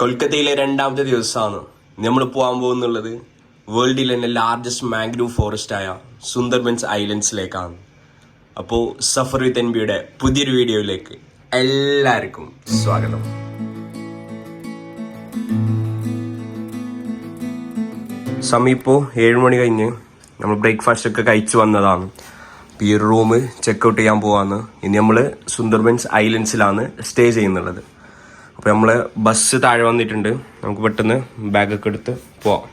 കൊൽക്കത്തയിലെ രണ്ടാമത്തെ ദിവസമാണ്. നമ്മൾ പോകാൻ പോകുന്നുള്ളത് വേൾഡിലെ തന്നെ ലാർജസ്റ്റ് മാംഗ്രൂവ് ഫോറസ്റ്റ് ആയ സുന്ദർബൻസ് ഐലൻഡ്സിലേക്കാണ്. അപ്പോൾ സഫർ വിത്ത് എൻ ബിയുടെ പുതിയൊരു വീഡിയോയിലേക്ക് എല്ലാവർക്കും സ്വാഗതം. ഇപ്പോൾ ഏഴ് മണി കഴിഞ്ഞ് നമ്മൾ ബ്രേക്ക്ഫാസ്റ്റ് ഒക്കെ കഴിച്ചു വന്നതാണ്. ഈ റൂം ചെക്കൗട്ട് ചെയ്യാൻ പോവാന്ന് ഇനി നമ്മൾ സുന്ദർബൻസ് ഐലൻഡ്സിലാണ് സ്റ്റേ ചെയ്യുന്നുള്ളത്. അപ്പോൾ നമ്മൾ ബസ് താഴെ വന്നിട്ടുണ്ട്. നമുക്ക് പെട്ടെന്ന് ബാഗൊക്കെ എടുത്ത് പോവാം.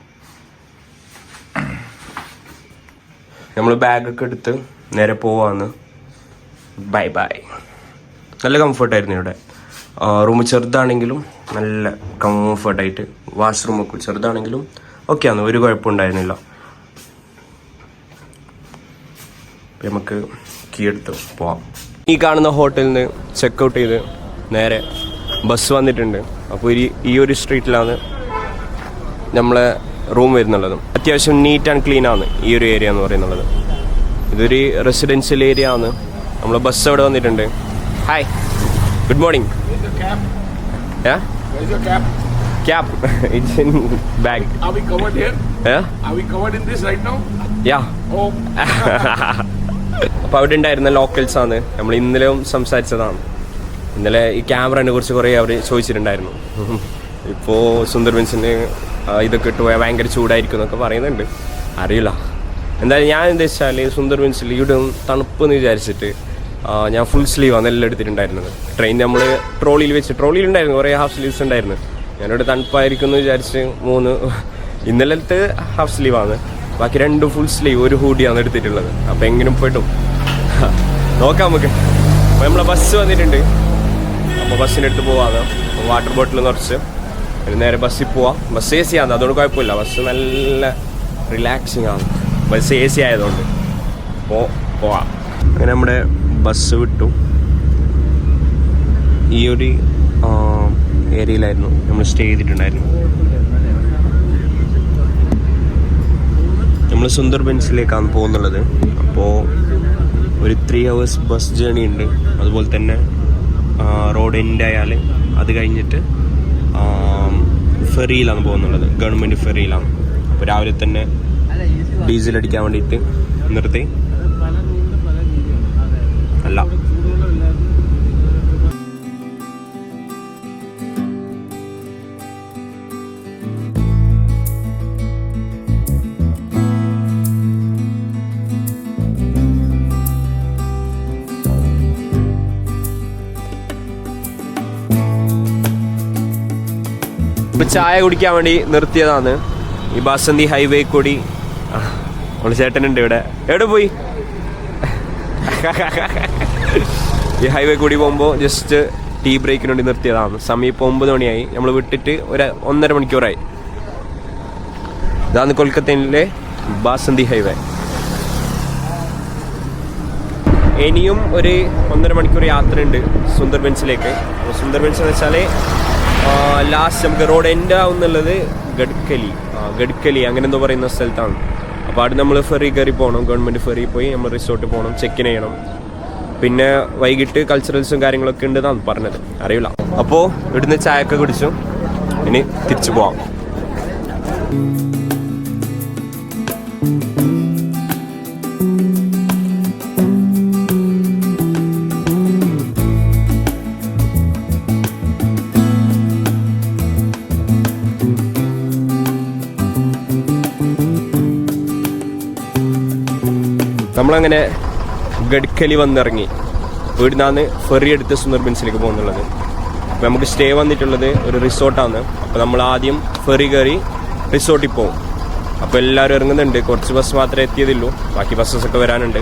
നമ്മൾ ബാഗൊക്കെ എടുത്ത് നേരെ പോവാന്ന്. ബൈ ബൈ നല്ല കംഫർട്ടായിരുന്നു ഇവിടെ. റൂം ചെറുതാണെങ്കിലും നല്ല കംഫർട്ടായിട്ട് വാഷ്റൂമൊക്കെ ചെറുതാണെങ്കിലും ഓക്കെയാണ് ഒരു കുഴപ്പമുണ്ടായിരുന്നില്ല. നമുക്ക് കീ എടുത്ത് പോവാം. ഈ കാണുന്ന ഹോട്ടലിൽ നിന്ന് ചെക്കൗട്ട് ചെയ്ത് നേരെ ബസ് വന്നിട്ടുണ്ട്. അപ്പോൾ ഈ ഈ ഒരു സ്ട്രീറ്റിലാണ് നമ്മളെ റൂം വരുന്നുള്ളത്. അത്യാവശ്യം നീറ്റ് ആൻഡ് ക്ലീൻ ആണ് ഈ ഒരു ഏരിയ എന്ന് പറയുന്നുള്ളത്. ഇതൊരു റെസിഡൻഷ്യൽ ഏരിയ ആണ്. നമ്മൾ ബസ് അവിടെ വന്നിട്ടുണ്ട്. Hi good morning? Cab it's in bag അപ്പോൾ അവിടെ ഉണ്ടായിരുന്ന ലോക്കൽസ് ആണ്. നമ്മൾ ഇന്നലെയും സംസാരിച്ചതാണ്. ഇന്നലെ ഈ ക്യാമറനെ കുറിച്ച് കുറേ അവർ ചോദിച്ചിട്ടുണ്ടായിരുന്നു. ഇപ്പോൾ സുന്ദർബൻസിന് ഇതൊക്കെ ഇട്ട് പോയാൽ ഭയങ്കര ചൂടായിരിക്കും എന്നൊക്കെ പറയുന്നുണ്ട്. അറിയില്ല. എന്തായാലും ഞാൻ എന്താ വെച്ചാൽ സുന്ദർബൻസിൽ ഇവിടെ തണുപ്പ് എന്ന് വിചാരിച്ചിട്ട് ഞാൻ ഫുൾ സ്ലീവാണ് എല്ലാം എടുത്തിട്ടുണ്ടായിരുന്നത്. ട്രെയിൻ നമ്മൾ ട്രോളിയിൽ വെച്ച് ട്രോളിയിൽ ഉണ്ടായിരുന്നു കുറേ ഹാഫ് സ്ലീവ്സ് ഉണ്ടായിരുന്നു. ഞാനിവിടെ തണുപ്പായിരിക്കും എന്ന് വിചാരിച്ച് മൂന്ന് ഇന്നലത്തെ ഹാഫ് സ്ലീവാണ് ബാക്കി രണ്ട് ഫുൾ സ്ലീവ് ഒരു ഹൂഡിയാണ് എടുത്തിട്ടുള്ളത്. അപ്പോൾ എങ്ങനെ പെട്ടും നോക്കാം നമുക്ക്. അപ്പോൾ നമ്മളെ ബസ് വന്നിട്ടുണ്ട്. അപ്പോൾ ബസ്സിന്റെ അടുത്ത് പോവാതെ വാട്ടർ ബോട്ടിൽ നിറച്ച്. നേരെ ബസ്സിൽ പോവാം. ബസ് എ സി ആണ്. അതുകൊണ്ട് കുഴപ്പമില്ല. ബസ് നല്ല റിലാക്സിങ് ആണ്. ബസ് എ സി ആയതുകൊണ്ട്. പോ പോവാം. അങ്ങനെ നമ്മുടെ ബസ് വിട്ടു. ഈ ഒരു ഏരിയയിലായിരുന്നു. നമ്മൾ സ്റ്റേ ചെയ്തിട്ടുണ്ടായിരുന്നു. നമ്മൾ സുന്ദർബൻസിലേക്കാണ് പോകുന്നുള്ളത്. അപ്പോൾ ഒരു ത്രീ ഹവേഴ്സ് ബസ് ജേണി ഉണ്ട്. അതുപോലെ തന്നെ റോഡ് എൻഡ് ആയാൽ അത് കഴിഞ്ഞിട്ട് ഫെറിയിലാണ് പോകുന്നുള്ളത്. ഗവൺമെന്റ് ഫെറിയിലാണ്. അപ്പോൾ രാവിലെ തന്നെ ഡീസൽ അടിക്കാൻ വേണ്ടിയിട്ട് നിർത്തി. അല്ല. ചായ കുടിക്കാൻ വേണ്ടി നിർത്തിയതാണ്. ഈ ബാസന്തി ഹൈവേ കൂടി. ഉണ്ട് ചേട്ടനുണ്ട് ഇവിടെ. എവിടെ പോയി? ഈ ഹൈവേ കൂടി പോകുമ്പോൾ ജസ്റ്റ് ടീ ബ്രേക്കിന് വേണ്ടി നിർത്തിയതാണ്. സമയം ഇപ്പോൾ ഒമ്പത് മണിയായി. നമ്മൾ വിട്ടിട്ട് ഒരു ഒന്നര മണിക്കൂറായി. ഇതാണ് കൊൽക്കത്തയിലെ ബാസന്തി ഹൈവേ. ഇനിയും ഒരു ഒന്നര മണിക്കൂർ യാത്രയുണ്ട് സുന്ദർബൻസിലേക്ക്. സുന്ദർബെൻസ് സുന്ദർബൻസ് എന്ന് വെച്ചാൽ ലാസ്റ്റ് നമുക്ക് റോഡ് എൻഡ് ആവുന്നുള്ളത് ഗഡ്കലി. ഗഡ്കലി അങ്ങനെ എന്തോ പറയുന്ന സ്ഥലത്താണ്. അപ്പോൾ അവിടെ നമ്മൾ ഫെറി കയറി പോകണം ഗവൺമെന്റ് ഫെറി പോയി നമ്മൾ റിസോർട്ടിൽ പോകണം ചെക്ക് ഇൻ ചെയ്യണം. പിന്നെ വൈകിട്ട് കൾച്ചറൽസും കാര്യങ്ങളൊക്കെ ഉണ്ടെന്നാണ് പറഞ്ഞത്. അറിയില്ല. അപ്പോൾ ഇവിടുന്ന് ചായ ഒക്കെ കുടിച്ചു. ഇനി തിരിച്ചു പോവാം. നമ്മളങ്ങനെ ഗഡ്കലി വന്നിറങ്ങി. ഇവിടുന്നാണ് ഫെറി എടുത്ത് സുന്ദർബിൻസിലേക്ക് പോകുന്നുള്ളത്. അപ്പോൾ നമുക്ക് സ്റ്റേ വന്നിട്ടുള്ളത് ഒരു റിസോർട്ടാണ് അപ്പോൾ നമ്മൾ ആദ്യം ഫെറി കയറി റിസോർട്ടിൽ പോകും അപ്പോൾ എല്ലാവരും ഇറങ്ങുന്നുണ്ട്. കുറച്ച് ബസ് മാത്രമേ എത്തിയതുള്ളൂ. ബാക്കി ബസ്സസൊക്കെ വരാനുണ്ട്.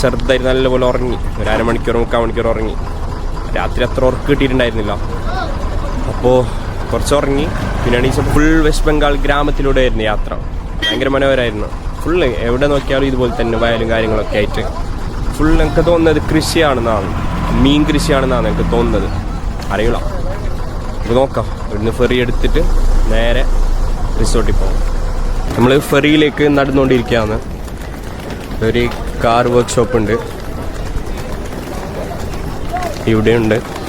ചെറുതായി നല്ലപോലെ ഉറങ്ങി. ഒരു അരമണിക്കൂർ മുക്കാൽ മണിക്കൂർ ഉറങ്ങി. രാത്രി അത്ര ഉറക്ക് കിട്ടിയിട്ടുണ്ടായിരുന്നില്ല. അപ്പോൾ കുറച്ച് ഉറങ്ങി. പിന്നെ ഫുൾ വെസ്റ്റ് ബംഗാൾ ഗ്രാമത്തിലൂടെ ആയിരുന്നു യാത്ര. ഭയങ്കര മനോഹരമായിരുന്നു. ഫുള്ള് എവിടെ നോക്കിയാലും ഇതുപോലെ തന്നെ വയലും കാര്യങ്ങളൊക്കെ ആയിട്ട് ഫുൾ എനിക്ക് തോന്നുന്നത് കൃഷിയാണെന്നാണ്. മീൻ കൃഷിയാണെന്നാണ് എനിക്ക് തോന്നുന്നത്. അറിയില്ല. നമുക്ക് നോക്കാം. ഇവിടുന്ന് ഫെറി എടുത്തിട്ട് നേരെ റിസോർട്ടിൽ പോകാം നമ്മൾ ഫെറിയിലേക്ക് നടന്നുകൊണ്ടിരിക്കുകയാണ്. ഒരു കാർ വർക്ക്ഷോപ്പ് ഉണ്ട്. ഇവിടെയുണ്ട്.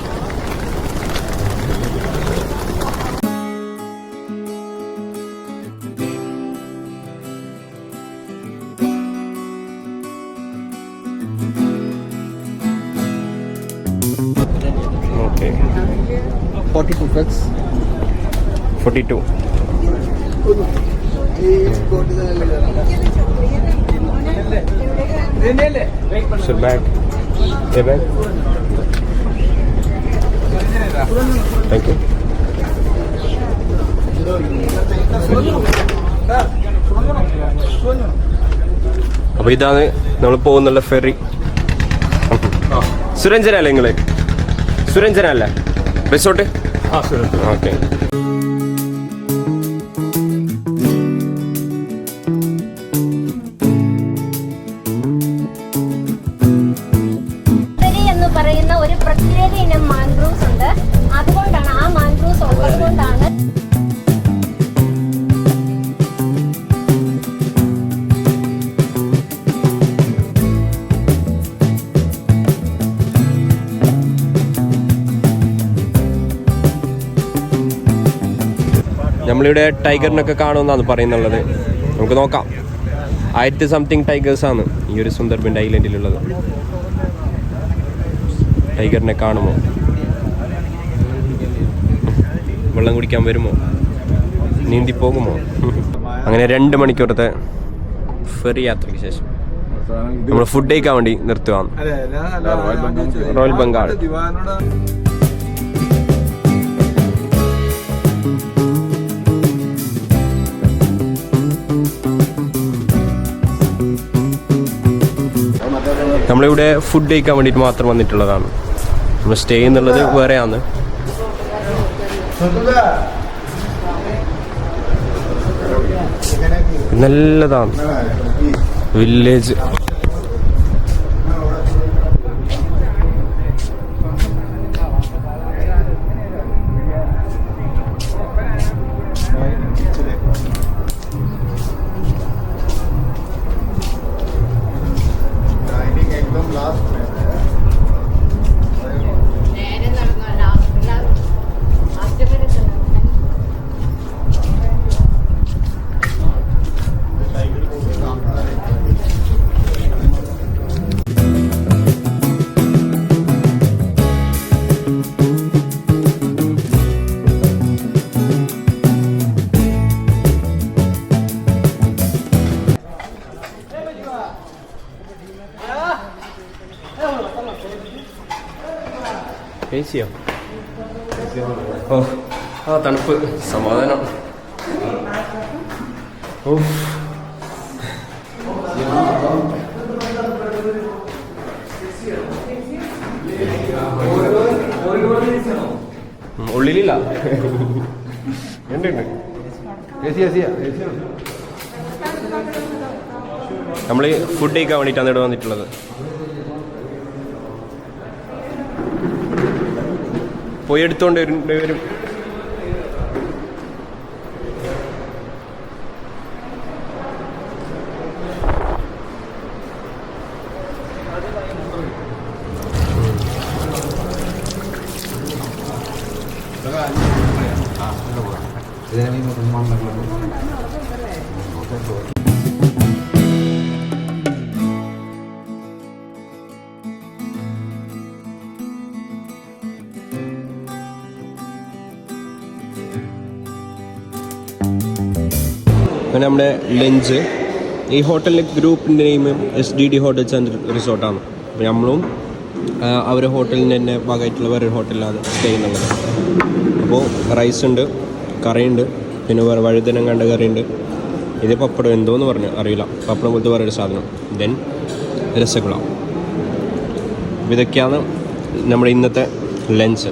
Thank you. അപ്പൊ ഇതാണ് നമ്മൾ പോകുന്നുള്ള ഫെറി. സുരഞ്ജന അല്ലേ നിങ്ങൾ സുരഞ്ജന അല്ലേ റിസോർട്ട് ഓക്കെ നമ്മളിവിടെ ടൈഗറിനൊക്കെ കാണുമെന്നാണ് പറയുന്നുള്ളത്. നമുക്ക് നോക്കാം. ആയിരത്തി സംതിങ് ടൈഗേഴ്സ് ആണ് ഈ ഒരു സുന്ദർബൻ ഐലൻഡിലുള്ളത്. ടൈഗറിനെ കാണുമോ? വെള്ളം കുടിക്കാൻ വരുമോ? നീന്തി പോകുമോ അങ്ങനെ രണ്ട് മണിക്കൂറത്തെ ഫെറി യാത്രയ്ക്ക് ശേഷം നമ്മൾ ഫുഡ് കഴിക്കാൻ വേണ്ടി നിർത്തുവാണ് റോയൽ ബംഗാൾ. നമ്മളിവിടെ ഫുഡ് കഴിക്കാൻ വേണ്ടിയിട്ട് മാത്രം വന്നിട്ടുള്ളതാണ്. നമ്മൾ സ്റ്റേ എന്നുള്ളത് വേറെയാണ്. നല്ലതാണ്. വില്ലേജ് എ സിയോ ആ തണുപ്പ്. സമാധാനം. ഓ ഉള്ളിലില്ല. ഉണ്ട് ഉണ്ട്. എ സി എ സിയാ എ നമ്മൾ ഫുഡ് കഴിക്കാൻ വേണ്ടിയിട്ടാണ് ഇവിടെ വന്നിട്ടുള്ളത്. പോയി എടുത്തോണ്ട് വരും അങ്ങനെ നമ്മുടെ ലഞ്ച്. ഈ ഹോട്ടലിന്റെ ഗ്രൂപ്പിന്റെ name S D D hotels and റിസോർട്ടാണ് അപ്പോൾ നമ്മളും അവരെ ഹോട്ടലിന്റെ തന്നെ ഭാഗമായിട്ടുള്ള വേറൊരു ഹോട്ടലിലാണ് സ്റ്റേ ചെയ്യുന്നുള്ളത് അപ്പോൾ റൈസ് ഉണ്ട് കറിയുണ്ട് പിന്നെ വേറെ വഴുതനം കണ്ട കറിയുണ്ട്. ഇത് പപ്പടം എന്തോന്ന് പറഞ്ഞു അറിയില്ല. പപ്പടം പോലത്തെ വേറൊരു സാധനം. ദെൻ രസഗുള. ഇതൊക്കെയാണ് നമ്മുടെ ഇന്നത്തെ ലഞ്ച്.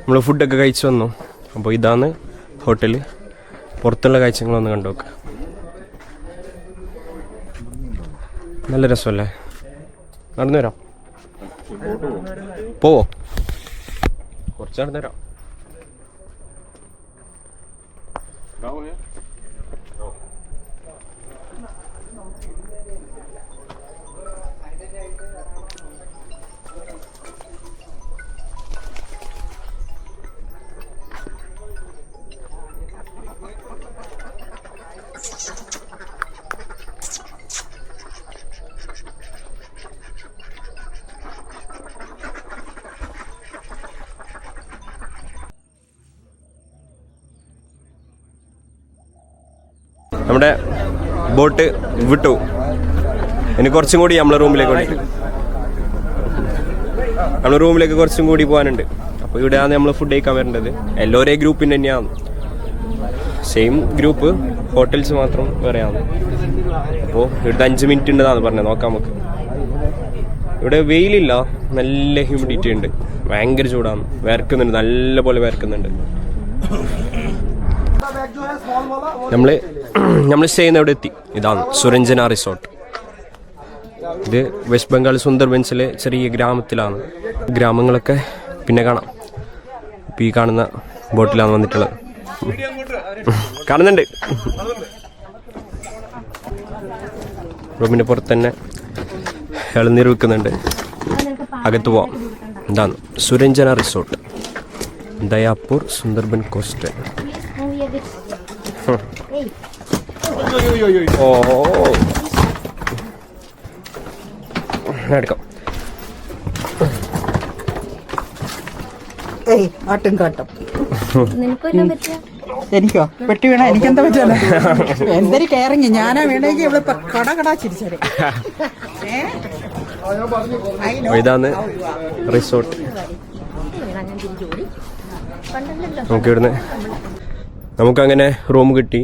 നമ്മൾ ഫുഡൊക്കെ കഴിച്ചു വന്നു. അപ്പോൾ ഇതാണ് ഹോട്ടൽ പുറത്തുള്ള കാഴ്ചകളൊന്ന് കണ്ടു നോക്കുക നല്ല രസമല്ലേ? നടന്നു വരാം. പോവോ? കുറച്ച് നടന്നു വരാം. നമ്മുടെ ബോട്ട് വിട്ടു. ഇനി കുറച്ചും കൂടി നമ്മളെ റൂമിലേക്ക് വേണ്ടിയിട്ട് നമ്മളെ റൂമിലേക്ക് കുറച്ചും കൂടി പോകാനുണ്ട്. അപ്പോൾ ഇവിടെയാണ് നമ്മൾ ഫുഡ് കഴിക്കാൻ വരേണ്ടത്. എല്ലാം ഒരേ ഗ്രൂപ്പിന് തന്നെയാണ്. സെയിം ഗ്രൂപ്പ് ഹോട്ടൽസ് മാത്രം വേറെയാണ്. അപ്പോൾ ഇവിടുത്തെ അഞ്ച് മിനിറ്റ് ഉണ്ടെന്നാണ് പറഞ്ഞത്. നോക്കാം നമുക്ക്. ഇവിടെ വെയിലില്ല. നല്ല ഹ്യൂമിഡിറ്റി ഉണ്ട്. ഭയങ്കര ചൂടാണ്. വേർക്കുന്നുണ്ട് നല്ല പോലെ വേർക്കുന്നുണ്ട് നമ്മൾ നമ്മൾ സ്റ്റേ ചെയ്യുന്ന അവിടെ എത്തി? ഇതാണ് സുരഞ്ജന റിസോർട്ട് ഇത് വെസ്റ്റ് ബംഗാൾ സുന്ദർബൻസിലെ ചെറിയ ഗ്രാമത്തിലാണ്. ഗ്രാമങ്ങളൊക്കെ പിന്നെ കാണാം. ഇപ്പം ഈ കാണുന്ന ബോട്ടിലാണ് വന്നിട്ടുള്ളത്. കാണുന്നുണ്ട്. റൂമിന്റെ പുറത്ത് തന്നെ ഇളനീർ വിൽക്കുന്നുണ്ട് അകത്ത് പോവാം. ഇതാണ് സുരഞ്ജന റിസോർട്ട് ദയാപൂർ സുന്ദർബൻ കോസ്റ്റ് ഓ എടുക്കാം ഏയ് ആട്ടും കാട്ടം. എനിക്കോ? വെട്ടി വീണ? എനിക്കെന്താ പറ്റാണ് എന്തൊരു കയറിങ്ങി ഞാനാ വീണെങ്കിൽ ഇവിടെ കട കടാ ചിരിച്ചത്. ഇതാണ് റിസോർട്ട്. നമുക്ക് ഇവിടുന്ന് നമുക്കങ്ങനെ റൂം കിട്ടി.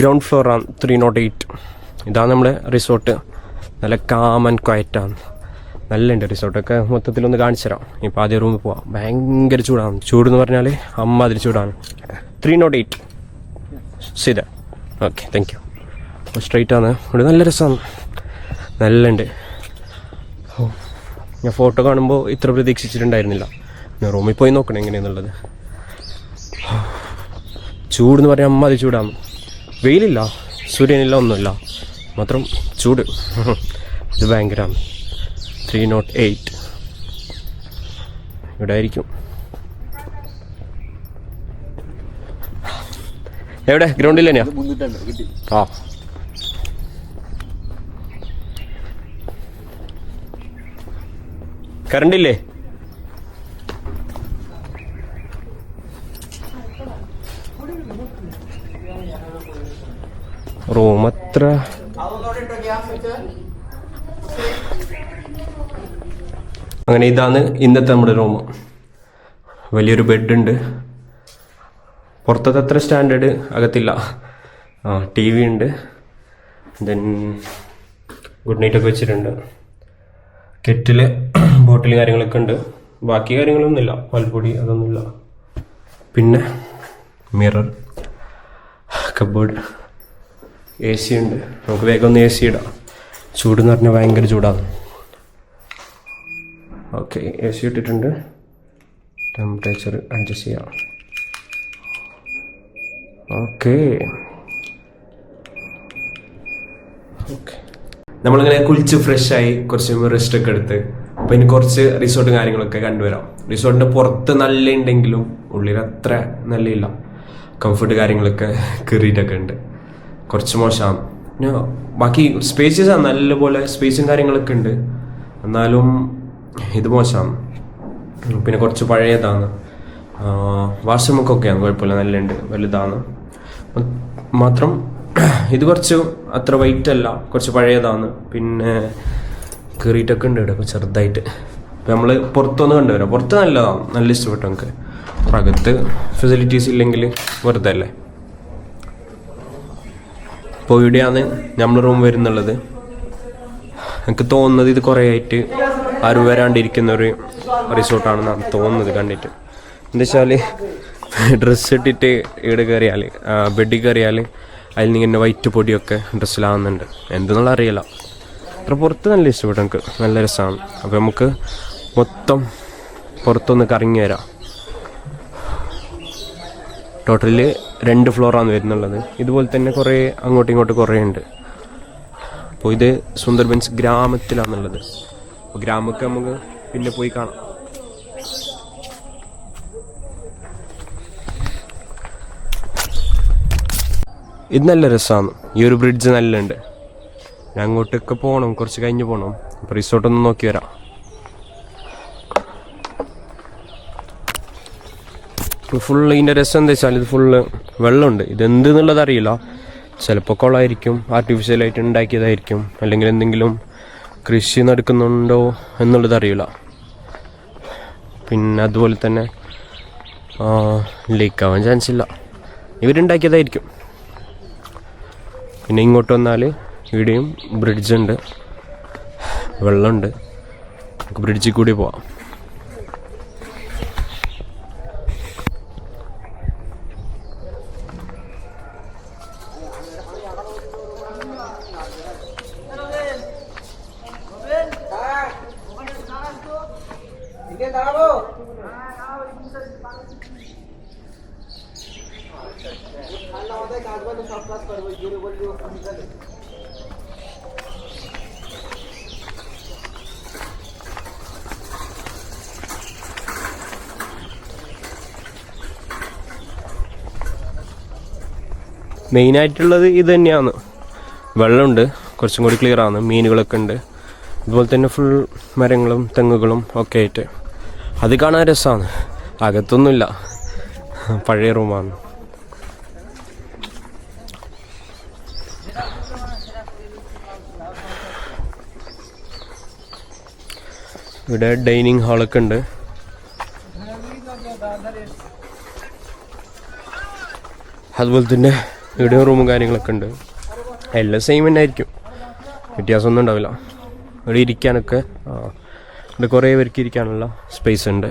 ഗ്രൗണ്ട് ഫ്ലോറാണ് ത്രീ നോട്ട് എയ്റ്റ് ഇതാണ് നമ്മുടെ റിസോർട്ട് നല്ല കാമൻ ക്വയറ്റാണ് നല്ല ഉണ്ട് റിസോർട്ടൊക്കെ മൊത്തത്തിലൊന്ന് കാണിച്ചു തരാം ഇപ്പോൾ ആദ്യം റൂമിൽ പോവാം. ഭയങ്കര ചൂടാണ്. ചൂടെന്ന് പറഞ്ഞാൽ അമ്മ അതിൽ ചൂടാണ് ത്രീ നോട്ട് എയ്റ്റ് ശരി ഓക്കെ താങ്ക് യു അപ്പോൾ ആണ്. ഇവിടെ നല്ല രസമാണ് നല്ല ഉണ്ട് ഓ ഞാൻ ഫോട്ടോ കാണുമ്പോൾ ഇത്ര പ്രതീക്ഷിച്ചിട്ടുണ്ടായിരുന്നില്ല. ഞാൻ റൂമിൽ പോയി നോക്കണം എങ്ങനെയാണെന്നുള്ളത് ചൂടെന്ന് പറഞ്ഞാൽ അമ്മ അത് ചൂടാണ്. വെയിലില്ല. സൂര്യനില്ല ഒന്നുമില്ല. മാത്രം ചൂട്. ഇത് ഭയങ്കരമാണ് ത്രീ നോട്ട് എയ്റ്റ് ഇവിടെ ആയിരിക്കും. എവിടെ? ഗ്രൗണ്ടിൽ തന്നെയാ? ആ. കറണ്ട് റൂം അത്ര അങ്ങനെ ഇതാണ് ഇന്നത്തെ നമ്മുടെ റൂം. വലിയൊരു ബെഡുണ്ട്. പുറത്തത്തെ അത്ര സ്റ്റാൻഡേർഡ് അകത്തില്ല. ആ ടി വി ഉണ്ട്. ദെൻ ഗുഡ് നൈറ്റ് ഒക്കെ വെച്ചിട്ടുണ്ട്. കെറ്റിൽ ബോട്ടിൽ കാര്യങ്ങളൊക്കെ ഉണ്ട്. ബാക്കി കാര്യങ്ങളൊന്നുമില്ല. പാൽപ്പൊടി അതൊന്നുമില്ല. പിന്നെ മിറർ കബോർഡ് എ സി ഉണ്ട്. നമുക്ക് വേഗം ഒന്ന് എ സി ഇടാം. ചൂട് എന്ന് പറഞ്ഞാൽ ഭയങ്കര ചൂടാണ്. ഓക്കെ എ സി ഇട്ടിട്ടുണ്ട്. ടെമ്പറേച്ചർ അഡ്ജസ്റ്റ് ചെയ്യാം. ഓക്കെ ഓക്കെ നമ്മളിങ്ങനെ കുളിച്ച് ഫ്രഷ് ആയി കുറച്ച് റെസ്റ്റ് ഒക്കെ എടുത്ത് അപ്പൊ ഇനി കുറച്ച് റിസോർട്ടും കാര്യങ്ങളൊക്കെ കണ്ടുവരാം. റിസോർട്ടിന്റെ പുറത്ത് നല്ല ഉണ്ടെങ്കിലും ഉള്ളിൽ അത്ര നല്ലില്ല കംഫർട്ട് കാര്യങ്ങളൊക്കെ കയറിയിട്ടൊക്കെ ഉണ്ട്. കുറച്ച് മോശമാണ് പിന്നെ ബാക്കി സ്പേസസ് ആണ് നല്ലപോലെ സ്പേസും കാര്യങ്ങളൊക്കെ ഉണ്ട്. എന്നാലും ഇത് മോശമാണ് പിന്നെ കുറച്ച് പഴയതാണ് വാഷ്റൂമൊക്കെയാണ് കുഴപ്പമില്ല നല്ലുണ്ട് വലുതാണ്. മാത്രം ഇത് കുറച്ച് അത്ര വൈറ്റ് അല്ല കുറച്ച് പഴയതാണ്. പിന്നെ കയറിയിട്ടൊക്കെ ഉണ്ട് ഇവിടെ ചെറുതായിട്ട്. അപ്പം നമ്മൾ പുറത്തൊന്ന് കണ്ടുവരാം. പുറത്ത് നല്ലതാണ് നല്ല ഇഷ്ടപ്പെട്ടു നമുക്ക്. അകത്ത് ഫെസിലിറ്റീസ് ഇല്ലെങ്കിൽ വെറുതെ അല്ലേ? അപ്പോൾ ഇവിടെയാണ് നമ്മൾ റൂം വരുന്നുള്ളത്. എനിക്ക് തോന്നുന്നത് ഇത് കുറേ ആയിട്ട് ആരും വരാണ്ടിരിക്കുന്ന ഒരു റിസോർട്ടാണെന്നാണ് തോന്നുന്നത് കണ്ടിട്ട്. എന്താ വെച്ചാൽ ഡ്രസ്സ് ഇട്ടിട്ട് ഇവിടെ കയറിയാൽ ബെഡിൽ കയറിയാൽ അതിൽ ഇങ്ങനെ വൈറ്റ് പൊടിയൊക്കെ ഡ്രസ്സിലാവുന്നുണ്ട് എന്തെന്നുള്ള അറിയില്ല. അത്ര പുറത്ത് നല്ല ഇഷ്ടപ്പെട്ടു എനിക്ക്. നല്ല രസമാണ് അപ്പോൾ നമുക്ക് മൊത്തം പുറത്തൊന്ന് കറങ്ങി വരാം. ടോട്ടലിൽ രണ്ട് ഫ്ലോറാണ് വരുന്നുള്ളത്. ഇതുപോലെ തന്നെ കുറേ അങ്ങോട്ടും ഇങ്ങോട്ടും കുറേ ഉണ്ട്. അപ്പോൾ ഇത് സുന്ദർബൻസ് ഗ്രാമത്തിലാണുള്ളത്. അപ്പോൾ ഗ്രാമമൊക്കെ നമുക്ക് പിന്നെ പോയി കാണാം. ഇത് നല്ല രസമാണ്. ഈ ഒരു ബ്രിഡ്ജ് നല്ലുണ്ട് ഞാൻ അങ്ങോട്ടൊക്കെ പോകണം കുറച്ച് കഴിഞ്ഞ് പോകണം റിസോർട്ടൊന്ന് നോക്കി വരാം. ഫുള്ള് ഇതിന്റെ രസം എന്താ വെച്ചാൽ ഇത് ഫുള്ള് വെള്ളമുണ്ട്. ഇതെന്ത് എന്നുള്ളത് അറിയില്ല ചിലപ്പോൾ കുളമായിരിക്കും ആർട്ടിഫിഷ്യലായിട്ട് ഉണ്ടാക്കിയതായിരിക്കും. അല്ലെങ്കിൽ എന്തെങ്കിലും കൃഷി നടക്കുന്നുണ്ടോ എന്നുള്ളത് അറിയില്ല. പിന്നെ അതുപോലെ തന്നെ ലീക്കാവാൻ ചാൻസ് ഇല്ല. ഇവരുണ്ടാക്കിയതായിരിക്കും. പിന്നെ ഇങ്ങോട്ട് വന്നാൽ ഇവിടെയും ബ്രിഡ്ജുണ്ട് വെള്ളമുണ്ട്. നമുക്ക് ബ്രിഡ്ജിൽ കൂടി പോവാം. മെയിനായിട്ടുള്ളത് ഇത് തന്നെയാണ്. വെള്ളമുണ്ട് കുറച്ചും കൂടി ക്ലിയർ ആണ്. മീനുകളൊക്കെ ഉണ്ട്. അതുപോലെ തന്നെ ഫുൾ മരങ്ങളും തെങ്ങുകളും ഒക്കെ ആയിട്ട്. അത് കാണാൻ രസമാണ് അകത്തൊന്നുമില്ല. പഴയ റൂമാണ് ഇവിടെ ഡൈനിങ് ഹാളൊക്കെ ഉണ്ട്. അതുപോലെ തന്നെ ഇവിടെയും റൂമും കാര്യങ്ങളൊക്കെ ഉണ്ട്. എല്ലാം സെയിം തന്നെ ആയിരിക്കും. വ്യത്യാസമൊന്നും ഉണ്ടാവില്ല. ഇവിടെ ഇരിക്കാനൊക്കെ ഇവിടെ കുറേ പേർക്ക് ഇരിക്കാനുള്ള സ്പേസ് ഉണ്ട്.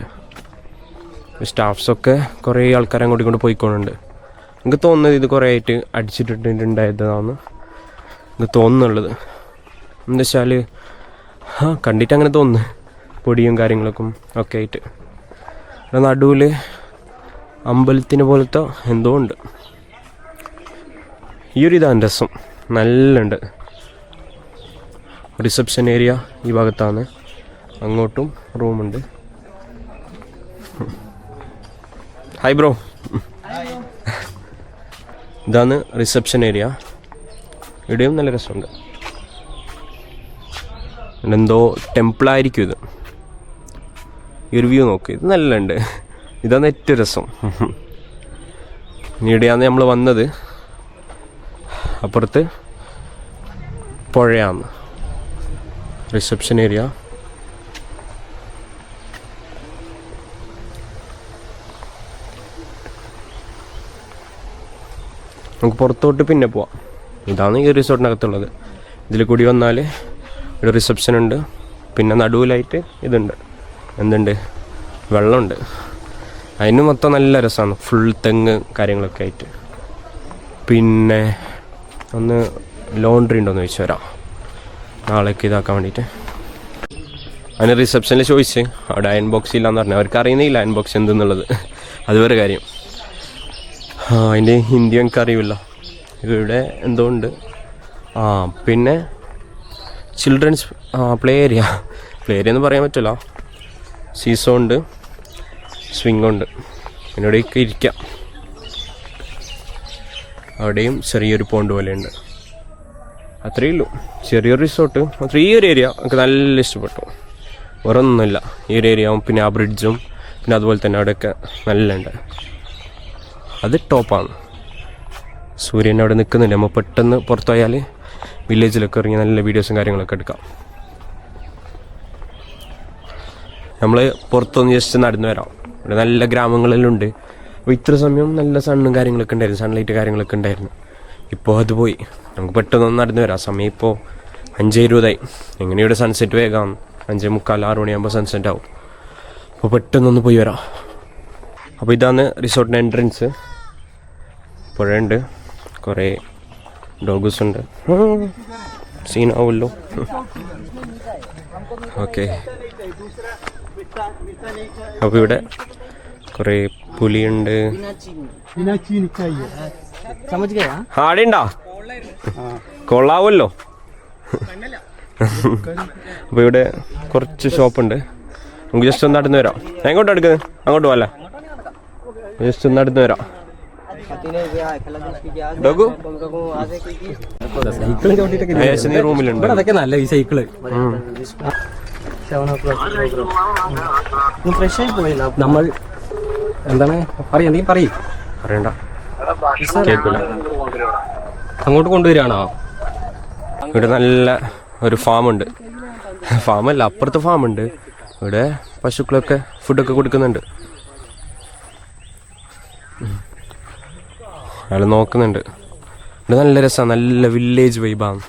സ്റ്റാഫ്സൊക്കെ കുറേ ആൾക്കാർ അങ്ങോട്ടും ഇങ്ങോട്ട് പോയിക്കൊണ്ടുണ്ട് എനിക്ക് തോന്നുന്നത് ഇത് കുറേ ആയിട്ട് അടിച്ചിട്ടിട്ടുണ്ടായതാണെന്ന് എനിക്ക് തോന്നുന്നുള്ളത്. എന്താ വെച്ചാൽ ആ കണ്ടിട്ട് അങ്ങനെ തോന്നുന്നു. പൊടിയും കാര്യങ്ങളൊക്കെ ഒക്കെ ആയിട്ട്. നടുവിൽ അമ്പലത്തിന് പോലത്തെ എന്തോ ഉണ്ട്. ഈ ഒരു ഇതാണ് രസം നല്ലുണ്ട്. റിസപ്ഷൻ ഏരിയ ഈ ഭാഗത്താണ്. അങ്ങോട്ടും റൂമുണ്ട്. Hi bro. ഇതാണ് റിസപ്ഷൻ ഏരിയ. ഇവിടെയും നല്ല രസമുണ്ട്. എന്തോ ടെമ്പിളായിരിക്കും ഇത്. ഈ ഒരു വ്യൂ നോക്കി. ഇത് നല്ലുണ്ട്. ഇതാണ് ഏറ്റവും രസം. ഇവിടെയാണ് നമ്മൾ വന്നത്? അപ്പുറത്ത് പുഴയാണ്. റിസപ്ഷൻ ഏരിയ നമുക്ക് പുറത്തോട്ട് പിന്നെ പോവാം. ഇതാണ് ഈ റിസോർട്ടിനകത്തുള്ളത്. ഇതിൽ കൂടി വന്നാൽ ഒരു റിസപ്ഷൻ ഉണ്ട്. പിന്നെ നടുവിലായിട്ട് ഇതുണ്ട്. എന്തുണ്ട്? വെള്ളമുണ്ട്. അതിന് മൊത്തം നല്ല രസമാണ് ഫുൾ തെങ്ങ് കാര്യങ്ങളൊക്കെ ആയിട്ട്. പിന്നെ ഒന്ന് ലോണ്ട്രി ഉണ്ടോയെന്ന് ചോദിച്ചു വരാം. നാളേക്ക് ഇതാക്കാൻ വേണ്ടിയിട്ട് അതിന് റിസപ്ഷനിൽ ചോദിച്ച്. അവിടെ അയൺ ബോക്സ് ഇല്ലയെന്ന് പറഞ്ഞു. അവർക്ക് അറിയുന്നില്ല അയൺ ബോക്സ് എന്തെന്നുള്ളത്. അത് വേറെ കാര്യം. അതിന്റെ ഹിന്ദി എനിക്ക് അറിയില്ല. ഇവിടെ എന്തോ ഉണ്ട്. ആ പിന്നെ children's play area play area എന്ന് പറയാൻ പറ്റില്ല സീസോ ഉണ്ട്. സ്വിംഗ് ഉണ്ട്. പിന്നെ ഇവിടെയൊക്കെ ഇരിക്കാം. അവിടെയും ചെറിയൊരു പോണ്ട് പോലെയുണ്ട്. അത്രയേ ഉള്ളൂ. ചെറിയൊരു റിസോർട്ട് മാത്രം ഈ ഒരു ഏരിയ എനിക്ക് നല്ല ഇഷ്ടപ്പെട്ടു. വേറെ ഒന്നുമില്ല ഈ ഒരു ഏരിയ പിന്നെ ആ ബ്രിഡ്ജും പിന്നെ അതുപോലെ തന്നെ അവിടെയൊക്കെ നല്ല ഉണ്ട്. അത് ടോപ്പാണ് സൂര്യൻ അവിടെ നിൽക്കുന്നുണ്ട്. നമ്മൾ പെട്ടെന്ന് പുറത്തു വില്ലേജിലൊക്കെ ഇറങ്ങി നല്ല വീഡിയോസും കാര്യങ്ങളൊക്കെ എടുക്കാം. നമ്മൾ പുറത്തൊന്ന് ജസ്റ്റ് നടന്നു വരാം. ഇവിടെ നല്ല ഗ്രാമങ്ങളെല്ലാം ഉണ്ട് അപ്പോൾ ഇത്ര സമയം നല്ല സണ്ണും കാര്യങ്ങളൊക്കെ ഉണ്ടായിരുന്നു. സൺലൈറ്റ് കാര്യങ്ങളൊക്കെ ഉണ്ടായിരുന്നു. ഇപ്പോൾ അത് പോയി. നമുക്ക് പെട്ടെന്ന് നടന്നു വരാം. സമയം ഇപ്പോൾ അഞ്ച് ഇരുപതായി. എങ്ങനെ ഇവിടെ സൺസെറ്റ് വേഗം അഞ്ച് മുക്കാൽ ആറ് മണിയാകുമ്പോൾ സൺസെറ്റ് ആവും. അപ്പോൾ പെട്ടെന്നൊന്ന് പോയി വരാം. അപ്പോൾ ഇതാണ് റിസോർട്ടിന്റെ എൻട്രൻസ് പുഴയുണ്ട്. കുറേ ഡോഗസ് ഉണ്ട്. സീനാവുമല്ലോ ഓക്കെ അപ്പോൾ ഇവിടെ കുറേ പുലിയുണ്ട് ആടെയുണ്ടാ കൊള്ളാവല്ലോ. അപ്പോൾ ഇവിടെ കുറച്ച് ഷോപ്പുണ്ട്. നമുക്ക് ജസ്റ്റ് ഒന്ന് നടന്നു വരാം. എങ്ങോട്ട് എടുക്കുന്നത് അങ്ങോട്ട് പോകല്ലേ ജസ്റ്റ് ഒന്ന് നടന്ന് വരാം. റൂമിലുണ്ട്. അതൊക്കെ നല്ല ഈ സൈക്കിൾ. നമ്മൾ എന്താണ്? പറയാ എന്തെങ്കിലും പറയും. അറിയണ്ട. കേൾക്കില്ല അങ്ങോട്ട് കൊണ്ടുവരികയാണോ? ഇവിടെ നല്ല ഒരു ഫാമുണ്ട്. ഫാമല്ല അപ്പുറത്ത് ഫാമുണ്ട്. ഇവിടെ പശുക്കളൊക്കെ ഫുഡൊക്കെ കൊടുക്കുന്നുണ്ട്. അയാൾ നോക്കുന്നുണ്ട്. ഇവിടെ നല്ല രസമാണ് നല്ല വില്ലേജ് വൈബാണ്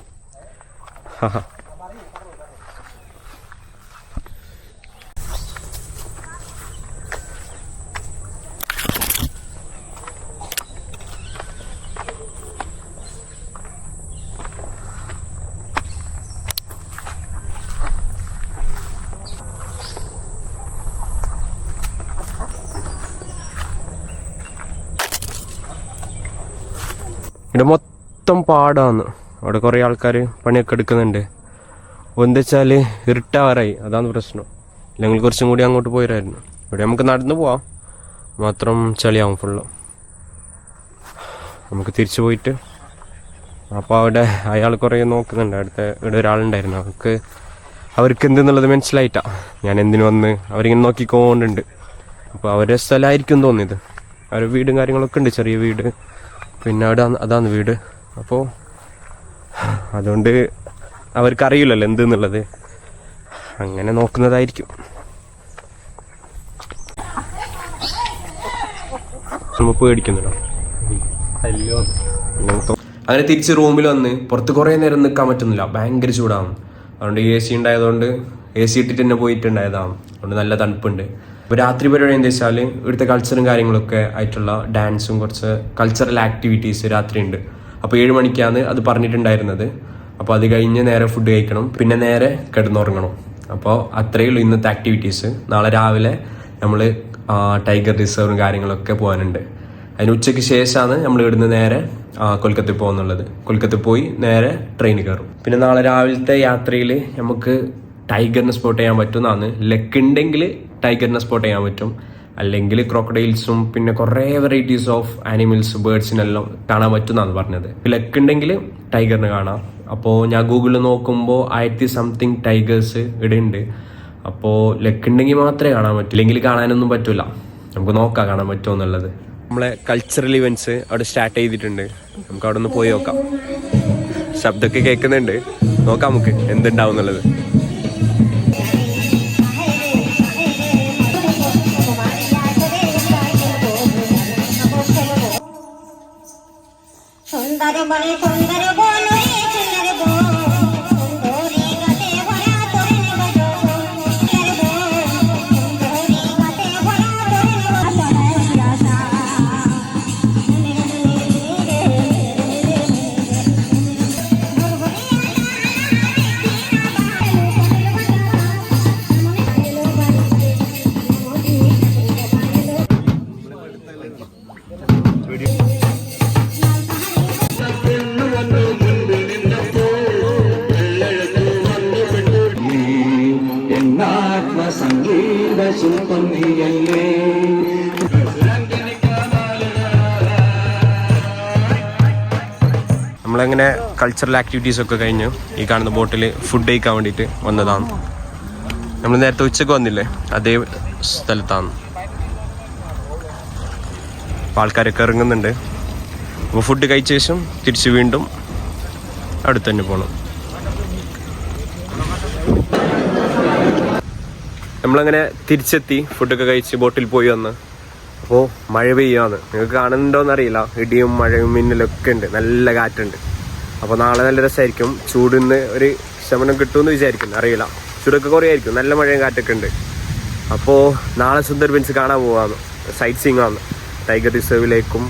ഇവിടെ മൊത്തം പാടാന്ന് അവിടെ കുറേ ആൾക്കാർ പണിയൊക്കെ എടുക്കുന്നുണ്ട്. എന്താ വെച്ചാൽ ഇരുട്ടാവാറായി അതാണ് പ്രശ്നം. ഇല്ലെങ്കിൽ കുറച്ചും കൂടി അങ്ങോട്ട് പോയിരായിരുന്നു ഇവിടെ നമുക്ക് നടന്നു പോവാം. മാത്രം ചളിയാവും ഫുള്ള് നമുക്ക് തിരിച്ചു പോയിട്ട് അപ്പോൾ അവിടെ അയാൾ കുറേ നോക്കുന്നുണ്ട്. അടുത്ത ഇവിടെ ഒരാളുണ്ടായിരുന്നു. അവർക്ക് അവർക്ക് എന്തെന്നുള്ളത് മനസ്സിലായിട്ടാ. ഞാൻ എന്തിനു വന്ന് അവരിങ്ങനെ നോക്കിക്കൊണ്ടുണ്ട്. അപ്പോൾ അവരുടെ സ്ഥലമായിരിക്കും തോന്നിയത്. അവരുടെ വീടും കാര്യങ്ങളൊക്കെ ഉണ്ട്. ചെറിയ വീട്. പിന്നെ അവിടെ അതാണ് വീട്. അപ്പോൾ അതുകൊണ്ട് അവർക്കറിയില്ലല്ലോ എന്തെന്നുള്ളത്. അങ്ങനെ നോക്കുന്നതായിരിക്കും. നമ്മൾ പേടിക്കുന്നുണ്ടോ? അങ്ങനെ തിരിച്ച് റൂമിൽ വന്ന് പുറത്ത് കുറേ നേരം നിൽക്കാൻ പറ്റുന്നില്ല. ഭയങ്കര ചൂടാണ്. അതുകൊണ്ട് എ സി ഉണ്ടായതുകൊണ്ട് എ സി ഇട്ടിട്ട് തന്നെ പോയിട്ടുണ്ടായതാണ്. അതുകൊണ്ട് നല്ല തണുപ്പുണ്ട്. അപ്പോൾ രാത്രി പരിപാടി എന്താ വെച്ചാൽ ഇവിടുത്തെ കൾച്ചറും കാര്യങ്ങളൊക്കെ ആയിട്ടുള്ള ഡാൻസും കുറച്ച് കൾച്ചറൽ ആക്ടിവിറ്റീസ് രാത്രി ഉണ്ട്. അപ്പോൾ ഏഴ് മണിക്കാണ് അത് പറഞ്ഞിട്ടുണ്ടായിരുന്നത്. അപ്പോൾ അത് കഴിഞ്ഞ് നേരെ ഫുഡ് കഴിക്കണം. പിന്നെ നേരെ കിടന്നുറങ്ങണം. അപ്പോൾ അത്രയേ ഉള്ളൂ ഇന്നത്തെ ആക്ടിവിറ്റീസ് നാളെ രാവിലെ നമ്മൾ ടൈഗർ റിസർവും കാര്യങ്ങളൊക്കെ പോകാനുണ്ട്. അതിന് ഉച്ചയ്ക്ക് ശേഷമാണ് നമ്മൾ ഇവിടുന്ന് നേരെ കൊൽക്കത്തയിൽ പോകുന്നുള്ളത്. കൊൽക്കത്തയിൽ പോയി നേരെ ട്രെയിൻ കയറും. പിന്നെ നാളെ രാവിലത്തെ യാത്രയിൽ നമുക്ക് ടൈഗറിനെ സ്പോട്ട് ചെയ്യാൻ പറ്റുന്നതാണ്. ലക്ക് ഉണ്ടെങ്കിൽ ടൈഗറിനെ സ്പോട്ട് ചെയ്യാൻ പറ്റും. അല്ലെങ്കിൽ ക്രോക്കഡൈൽസും പിന്നെ കുറേ വെറൈറ്റീസ് ഓഫ് ആനിമൽസ് ബേർഡ്സിനെല്ലാം കാണാൻ പറ്റുന്നതാണ് പറഞ്ഞത്. ലക്ക് ഉണ്ടെങ്കിൽ ടൈഗറിനെ കാണാം. അപ്പോൾ ഞാൻ ഗൂഗിളിൽ നോക്കുമ്പോൾ ആയിരത്തി സംതിങ് ടൈഗേഴ്സ് ഇവിടെ ഉണ്ട് അപ്പോൾ ലക്ക് ഉണ്ടെങ്കിൽ മാത്രമേ കാണാൻ പറ്റൂ. ഇല്ലെങ്കിൽ കാണാനൊന്നും പറ്റില്ല നമുക്ക് നോക്കാം കാണാൻ പറ്റുമോ എന്നുള്ളത്. നമ്മളെ കൾച്ചറൽ ഇവന്റ്സ് അവിടെ സ്റ്റാർട്ട് ചെയ്തിട്ടുണ്ട്. നമുക്ക് അവിടെ ഒന്ന് പോയി നോക്കാം. ശബ്ദമൊക്കെ കേൾക്കുന്നുണ്ട്. നോക്കാം നമുക്ക് എന്തുണ്ടാവും എന്നുള്ളത്. Bye-bye. കൾച്ചറൽ ആക്ടിവിറ്റീസ് ഒക്കെ കഴിഞ്ഞു ഈ കാണുന്ന ബോട്ടിൽ ഫുഡ് കഴിക്കാൻ വേണ്ടിയിട്ട് വന്നതാണ്. നമ്മൾ നേരത്തെ ഉച്ചയ്ക്ക് വന്നില്ലേ? അതേ സ്ഥലത്താണ്. അപ്പോൾ ആൾക്കാരൊക്കെ ഇറങ്ങുന്നുണ്ട്. അപ്പോൾ ഫുഡ് കഴിച്ച ശേഷം തിരിച്ച് വീണ്ടും അടുത്ത് തന്നെ പോകണം നമ്മളങ്ങനെ തിരിച്ചെത്തി ഫുഡൊക്കെ കഴിച്ച് ബോട്ടിൽ പോയി വന്ന്. അപ്പോൾ മഴ പെയ്യാന്ന് നിങ്ങൾക്ക് കാണുന്നുണ്ടോയെന്നറിയില്ല ഇടിയും മഴയും മിന്നലൊക്കെ ഉണ്ട്. നല്ല കാറ്റുണ്ട്. അപ്പോൾ നാളെ നല്ല രസമായിരിക്കും. ചൂടിന്ന് ഒരു ശമനം കിട്ടുമെന്ന് വിചാരിക്കുന്നു. അറിയില്ല. ചൂടൊക്കെ കുറേ ആയിരിക്കും നല്ല മഴയും കാറ്റൊക്കെ ഉണ്ട്. അപ്പോൾ നാളെ സുന്ദർ സുന്ദർബൻസ് കാണാൻ പോവാന്ന്. സൈറ്റ് സീങ് ആണ് ടൈഗർ റിസർവിലേക്കും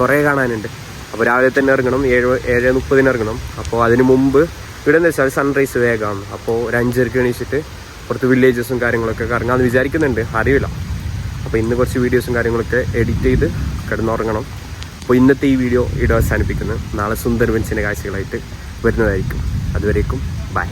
കുറേ കാണാനുണ്ട്. അപ്പോൾ രാവിലെ തന്നെ ഇറങ്ങണം. ഏഴ് ഏഴ് മുപ്പതിന് ഇറങ്ങണം. അപ്പോൾ അതിന് മുമ്പ് ഇവിടെ എന്ന് വെച്ചാൽ സൺറൈസ് വേഗമാണ് അപ്പോൾ ഒരു അഞ്ചരക്ക് എണീച്ചിട്ട് പുറത്ത് വില്ലേജസും കാര്യങ്ങളൊക്കെ കറങ്ങാമെന്ന് വിചാരിക്കുന്നുണ്ട്. അറിയില്ല. അപ്പോൾ ഇന്ന് കുറച്ച് വീഡിയോസും കാര്യങ്ങളൊക്കെ എഡിറ്റ് ചെയ്ത് കിടന്നുറങ്ങണം. അപ്പോൾ ഇന്നത്തെ ഈ വീഡിയോ ഇവിടെ അവസാനിപ്പിക്കുന്നത് നാളെ സുന്ദർബൻസിന്റെ കാഴ്ചകളായിട്ട് വരുന്നതായിരിക്കും. അതുവരേക്കും ബൈ